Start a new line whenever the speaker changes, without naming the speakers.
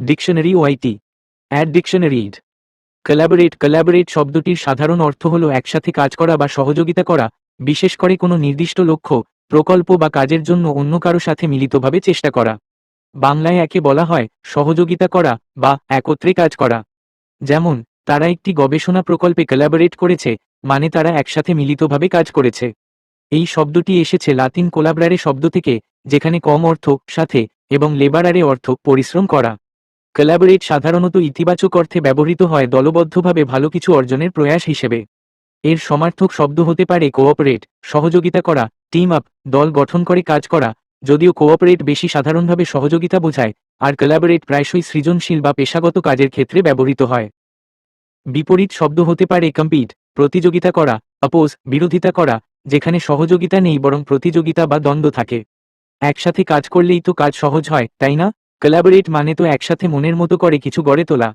Dictionary ওয়াইটি add dictionary ইড collaborate collaborate শব্দটির সাধারণ অর্থ হল একসাথে কাজ করা বা সহযোগিতা করা, বিশেষ করে কোনো নির্দিষ্ট লক্ষ্য, প্রকল্প বা কাজের জন্য অন্য কারও সাথে মিলিতভাবে চেষ্টা করা। বাংলায় একে বলা হয় সহযোগিতা করা বা একত্রে কাজ করা। যেমন, তারা একটি গবেষণা প্রকল্পে কোলাবোরেট করেছে মানে তারা একসাথে মিলিতভাবে কাজ করেছে। এই শব্দটি এসেছে লাতিন কোলাবরারে শব্দ থেকে, যেখানে কম অর্থ, সাথে এবং লেবারারে অর্থ, পরিশ্রম করা। কোলাবোরেট সাধারণত ইতিবাচক অর্থে ব্যবহৃত হয়, দলবদ্ধভাবে ভালো কিছু অর্জনের প্রয়াস হিসেবে। এর সমার্থক শব্দ হতে পারে কোঅপারেট সহযোগিতা করা টিম আপ দল গঠন করে কাজ করা। যদিও কোঅপারেট বেশি সাধারণভাবে সহযোগিতা বোঝায়, আর কোলাবোরেট প্রায়শই সৃজনশীল বা পেশাগত কাজের ক্ষেত্রে ব্যবহৃত হয়। বিপরীত শব্দ হতে পারে কম্পিট প্রতিযোগিতা করা অপোজ বিরোধিতা করা, যেখানে সহযোগিতা নেই বরং প্রতিযোগিতা বা দ্বন্দ্ব থাকে। একসাথে কাজ করলেই তো কাজ সহজ হয়, তাই না? কোলাবোরেট মানে তো একসাথে মনের মতো করে কিছু গড়ে তোলা।